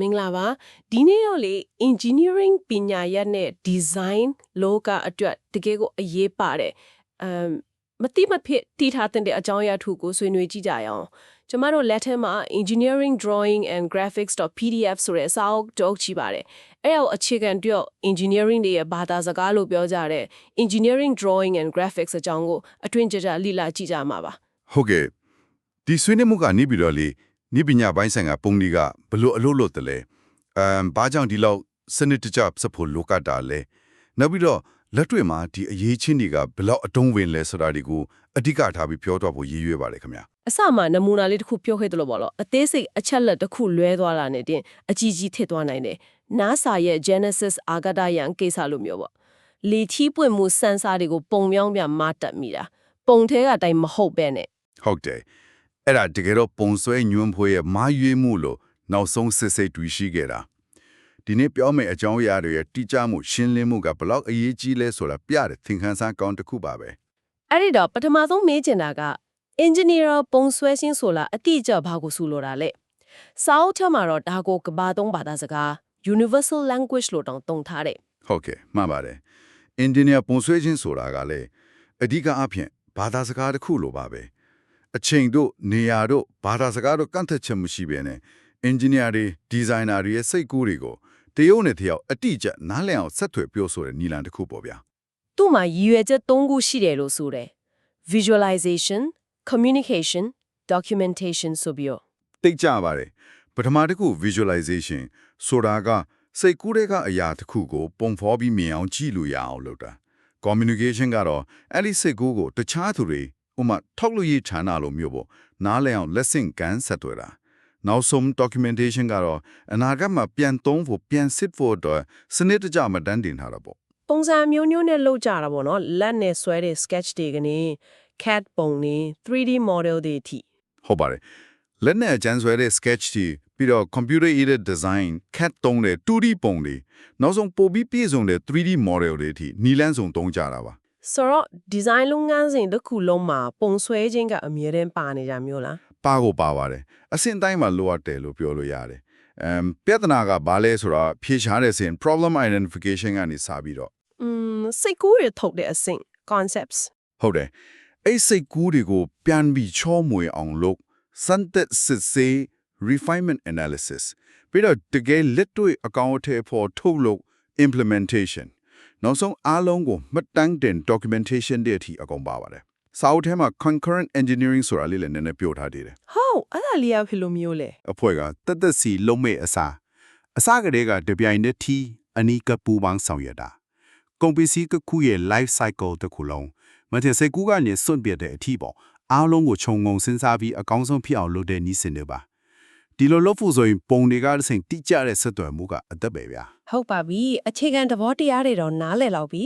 မင်္ဂလာပါဒီနေ့တော့လေ engineering ပညာရပ်နဲ့ design လောကအတွက်တကယ်ကိုအရေးပါတယ်အမ်မတိမဖြစ်တည်ထားတဲ့အကြောင်းအရာထုကိုဆွေးနွေးကြည့်ကြရအောင်ကျမတို့လက်ထက်မှာ engineering drawing and graphics.pdf ဆိုတဲ့စာအုပ်တုပ်ချပါတယ်အဲ့ဒါကိုအခြေခံတော့ engineering တွေရဲ့ဘာသာစကားလို့ပြောကြတဲ့ engineering drawing and graphics အကြောင်းကိုအတွင်းကြကြလိလာကြည့်ကြမှာပါဟုတ်ကဲ့ဒီဆွေးနွေးမှုကနေပြီးတော့လေ နိပညာပိုင်းဆိုင်ရာပုံတွေကဘလို့အလို့လို့တလဲအမ်ဘာကြောင့်ဒီလောက်စနစ်တကျစဖို့လိုကတာလဲနောက်ပြီးတော့လက်တွေ့မှာဒီအရေးချင်းတွေကဘလောက်အတုံးဝင်လဲဆိုတာတွေကိုအဓိကထားပြီးပြောတော့ဖို့ရည်ရွယ်ပါတယ်ခင်ဗျာအစမှနမူနာလေးတစ်ခုပြောခဲ့တယ်လို့ပေါ့လို့အသေးစိတ်အချက်လက်တစ်ခုလွဲသွားတာနဲ့တင်အကြီးကြီးထစ်သွားနိုင်တယ် NASA ရဲ့ Genesis အာဂတယံကိစ္စလိုမျိုးပေါ့လေထီးပွင့်မှုစမ်းစာတွေကိုပုံမြောင်းပြမတက်မိတာပုံထဲကအတိုင်းမဟုတ်ပဲနဲ့ဟုတ်တယ် အဲ့ဒါတကယ်တော့ပုံဆွဲညွန့်ဖွေးရဲ့မာရွေးမှုလို့နောက်ဆုံးစစ်စစ်တွေ့ရှိခဲ့တာဒီနေ့ပြောမယ့်အကြောင်းအရာတွေရဲ့တိကျမှုရှင်းလင်းမှုကဘလောက်အရေးကြီးလဲဆိုတာပြတဲ့သင်ခန်းစာကောင်းတစ်ခုပါပဲအဲ့ဒီတော့ပထမဆုံးမေးချင်တာက engineer ပုံဆွဲရှင်းဆိုလားအတိအကျဘာကိုဆိုလိုတာလဲစာအုပ်ထဲမှာတော့ဒါကိုကဘာသုံးဘာသာစကား universal language လို့တောင်သုံးထားတယ်ဟုတ်ကဲ့မှန်ပါတယ်အင်ဂျင်နီယာပုံဆွဲခြင်းဆိုတာကလည်းအဓိကအဖြစ်ဘာသာစကားတစ်ခုလိုပါပဲ အချိန်တို့နေရာတို့ဘာသာစကားတို့ကန့်သက်ချက်မရှိဘဲနဲ့အင်ဂျင်နီယာတွေဒီဇိုင်နာတွေရဲ့စိတ်ကူးတွေကိုတရုတ်နဲ့တယောက်အတိအကျနားလည်အောင်ဆက်သွယ်ပြောဆိုတဲ့နီလန်တစ်ခုပေါ့ဗျာသူ့မှာရည်ရွယ်ချက်၃ခုရှိတယ်လို့ဆိုတယ် visualization communication documentation ဆိုပြီးတော့သိကြပါတယ်ပထမတစ်ခု visualization ဆိုတာကစိတ်ကူးတဲ့ကအရာတစ်ခုကို ပုံဖော်ပြီးမြင်အောင်ကြည့်လို့ရအောင်လုပ်တာ communication ကတော့အဲ့ဒီစိတ်ကူးကိုတခြားသူတွေ ဥပမာထောက်လို့ရချမ်းသာလို့မျိုးပေါ့နားလည်အောင်လက်ဆင့်ကမ်းဆက်သွယ်တာနောက်ဆုံး documentation ကတော့အနာဂတ်မှာပြန်သုံးဖို့ပြန်စစ်ဖို့အတွက်စနစ်တကျမှတန်းတင်ထားတာပေါ့ပုံစံမျိုးမျိုးနဲ့လုပ်ကြတာပေါ့နော်လက်နဲ့ဆွဲတဲ့ sketch တွေကနေ cat ပုံတွေ 3D model တွေအထိဟုတ်ပါတယ်လက်နဲ့အကျန်းဆွဲတဲ့ sketch တွေပြီးတော့ computer aided design CAD သုံးတဲ့ 2D ပုံတွေနောက်ဆုံးပိုပြီးပြည့်စုံတဲ့ 3D model တွေအထိနီလန်းစုံသုံးကြတာပါ ဆိုတော့ design လုပ်ငန်းစဉ်တစ်ခုလုံးမှာပုံဆွဲခြင်းကအမြဲတမ်းပါနေကြမျိုးလားပါကိုပါပါတယ်အဆင့်တိုင်းမှာလိုအပ်တယ်လို့ပြောလို့ရတယ်အမ်ပြဿနာကဘာလဲဆိုတော့ဖြေရှားတဲ့စဉ် problem identification ကနေစပြီးတော့อืมစိတ်ကူးရထုတ်တဲ့အဆင့် concepts ဟုတ်တယ်အဲ့စိတ်ကူးတွေကိုပြန်ပြီးချောမွေအောင်လုပ်စမ်းသပ်စစ်ဆေး refinement analysis ပြီးတော့တကယ်လက်တွေ့အကောင့်အထည်ဖို့ထုတ်လုပ် implementation နောက်ဆုံးအားလုံးကိုမှတ်တမ်းတင် documentation တွေအထိအကုန်ပါပါတယ်စာအုပ်ထဲမှာ concurrent engineering ဆိုတာလေးလည်းနည်းနည်းပြောထားသေးတယ်ဟုတ်အဲ့ဒါလေးကဘယ်လိုမျိုးလဲအဖွဲ့ကတက်တက်စီလုံးမဲ့အစားအစားကလေးကတပြိုင်တည်းထီအနီးကပူပေါင်းဆောင်ရတာကုန်ပစ္စည်းကခုရဲ့ life cycle တစ်ခုလုံးမထင်စိတ်ကူးကနေစွန့်ပြတဲ့အထီပေါ့အားလုံးကိုခြုံငုံစဉ်းစားပြီးအကောင်းဆုံးဖြစ်အောင်လုပ်တဲ့နည်းစင်တွေပါ ဒီလိုလုပ်ဖို့ဆိုရင်ပုံတွေကတစ်စိမ်တိကျတဲ့ဆက်သွယ်မှုကအသက်ပဲဗျာဟုတ်ပါပြီအခြေခံသဘောတရားတွေတော့နားလည်လောက်ပြီ